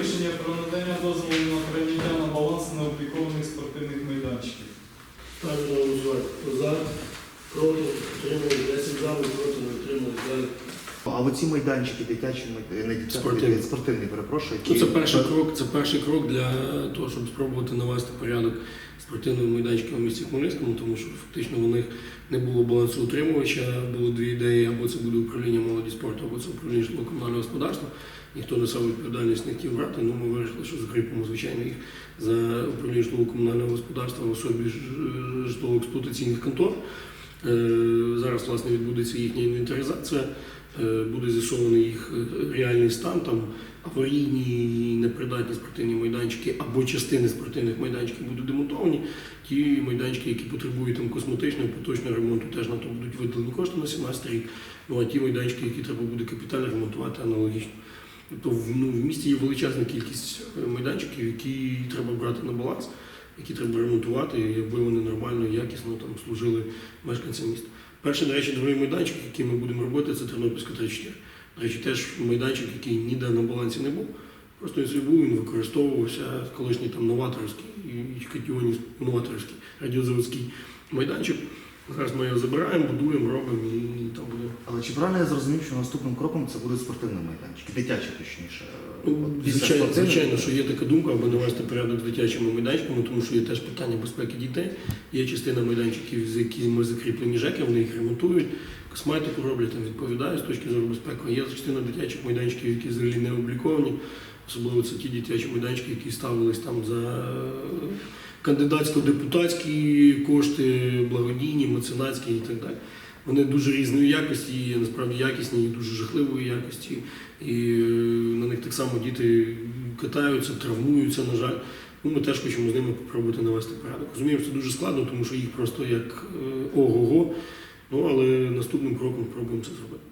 рішення про надання дозволу на прийняття на баланс необлікованих спортивних майданчиків. Ставлю на голосування. Хто за, проти, утримали, 10 за, проти, не утримали. Далі. А оці майданчики дитячі, не дитячі, Спортивні. спортивні, перепрошую. Ну, які- це перший крок, це перший крок для того, щоб спробувати навести порядок спортивними майданчиками в місті Хмельницькому, тому що фактично у них не було балансу утримувача, було дві ідеї, або це буде управління молоді спорту, або це управління житлово-комунального господарства. Ніхто несе відповідальність не хотів брати, ну ми вирішили, що закріпимо, звичайно, їх за управління житлово-комунального господарства в особі житлово-експлуатаційних контор. Е, Зараз, власне, відбудеться їхня інвентаризація, е, буде з'ясований їх е, реальний стан, там аварійні непридатні спортивні майданчики або частини спортивних майданчиків будуть демонтовані. Ті майданчики, які потребують там косметичного поточного ремонту, теж на то будуть виділені кошти на 17 рік. Ну а ті майданчики, які треба буде капітально ремонтувати, аналогічно. Тобто ну, в місті є величезна кількість е, майданчиків, які треба брати на баланс, які треба ремонтувати, якби вони нормально, якісно там служили мешканцям міста. Перший, до речі, другий майданчик, який ми будемо робити, це Тернопільська 34. До речі, теж майданчик, який ніде на балансі не був. Просто він був, він використовувався колишній там новаторський і новаторський радіозаводський майданчик. Зараз ми його забираємо, будуємо, робимо і там буде. Але чи правильно я зрозумів, що наступним кроком це будуть спортивні майданчики, дитячі точніше? Ну, От після звичайно, спортивних- звичайно, що є така думка, аби навести порядок з дитячими майданчиками, тому що є теж питання безпеки дітей. Є частина майданчиків, з якими закріплені ЖЕКи, вони їх ремонтують, косметику роблять, там відповідають з точки зору безпеки. Є частина дитячих майданчиків, які взагалі не обліковані. Особливо це ті дитячі майданчики, які ставились там за кандидатсько-депутатські кошти, благодійні, меценатські і так далі. Вони дуже різної якості, насправді якісні, і дуже жахливої якості. І е, на них так само діти катаються, травмуються, на жаль. Ну, ми теж хочемо з ними спробувати навести порядок. Розуміємо, це дуже складно, тому що їх просто як е, ого-го. Ну, але наступним кроком спробуємо це зробити.